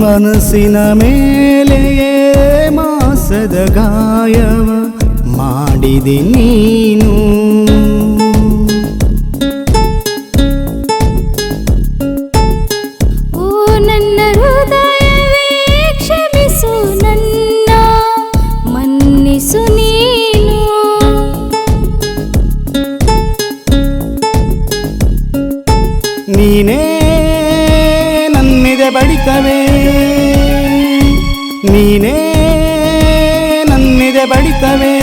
ಮನಸ್ಸಿನ ಮೇಲೆಯೇ ಮಾಸದ ಗಾಯವ ಮಾಡಿದೆ ನೀನು. ಓ ನನ್ನ ಹೃದಯವೇ ಕ್ಷಮಿಸು ನನ್ನ ಮನ್ನಿಸು ನೀನು. ನೀನೇ ಬಡಿತವೇ ನೀನೇ ನನ್ನಿದೆ ಬಡಿತವೇ.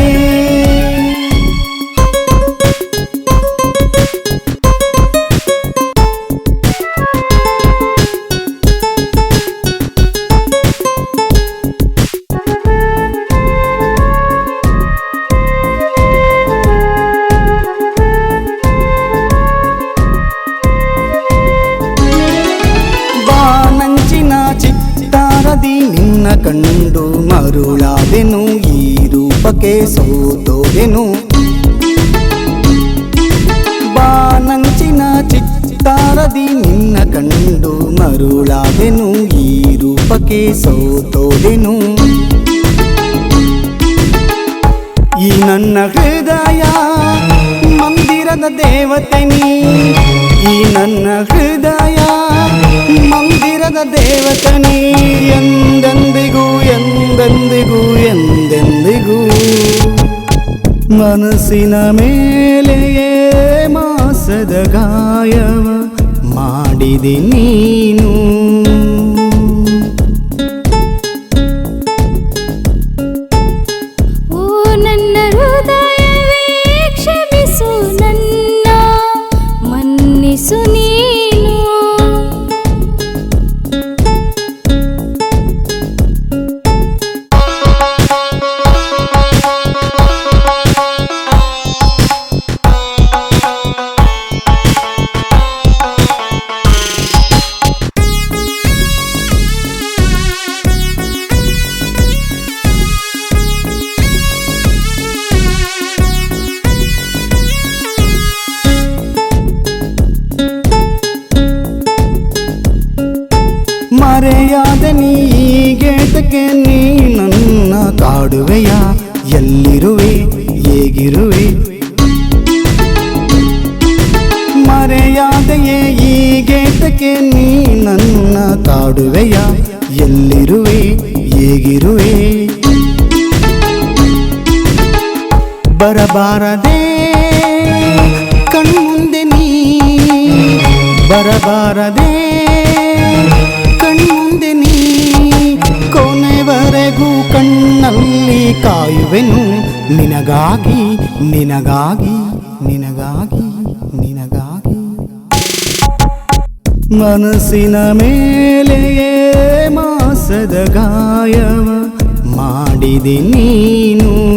ಕಂಡು ಮರುಳಾದೆನು, ಈ ರೂಪಕ್ಕೆ ಸೋತೋದೆನು. ಬಾನಂಚಿನ ಚಿತ್ತಾರದಿ ನಿನ್ನ ಕಂಡು ಮರುಳಾದೆನು, ಈ ರೂಪಕ್ಕೆ ಸೋತೋದೆನು. ಈ ನನ್ನ ಹೃದಯ ಮಂದಿರದ ದೇವತೆ ನೀ, ಈ ನನ್ನ ಹೃದಯ ಮಂದಿರದ ದೇವತೆ ನೀ ಎಂದೆಂದಿಗೂ ಎಂದೆಂದಿಗೂ ಎಂದೆಂದಿಗೂ. ಮನಸ್ಸಿನ ಮೇಲೆಯೇ ಮಾಸದ ಗಾಯವ ಮಾಡಿದೆ ನೀನು. ಎಲ್ಲಿರುವೆ? ಹೇಗಿರುವೆ? ಮರೆಯಾದೆಯೇ ಈ ಗೇಟಕ್ಕೆ ನೀ ನನ್ನ ತಾಡುವೆಯ? ಎಲ್ಲಿರುವೆ? ಹೇಗಿರುವೆ? ಬರಬಾರದೆ, ಕಣ್ಮುಂದೆ ನೀ. ಬರಬಾರದೆ, ಕಣ್ಮುಂದೆ ನೀ. ಕೊನೆವರೆಗೂ ಕಣ್ಣಲ್ಲಿ ಕಾಯುವೆನು ನಿನಗಾಗಿ ನಿನಗಾಗಿ ನಿನಗಾಗಿ ನಿನಗಾಗಿ. ಮನಸ್ಸಿನ ಮೇಲೆಯೇ ಮಾಸದ ಗಾಯವ ಮಾಡಿದೆ ನೀನು.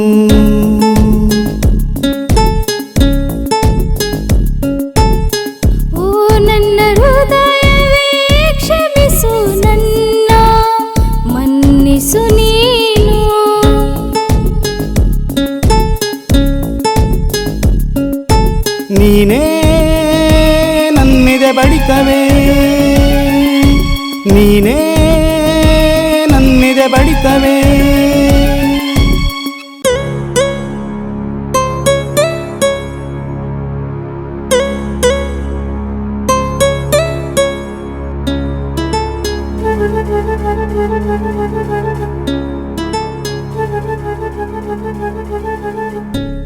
நீர படிக்கவே ನೀನೇ ನನ್ನಿದೆ ಬಡಿತವೇ Thank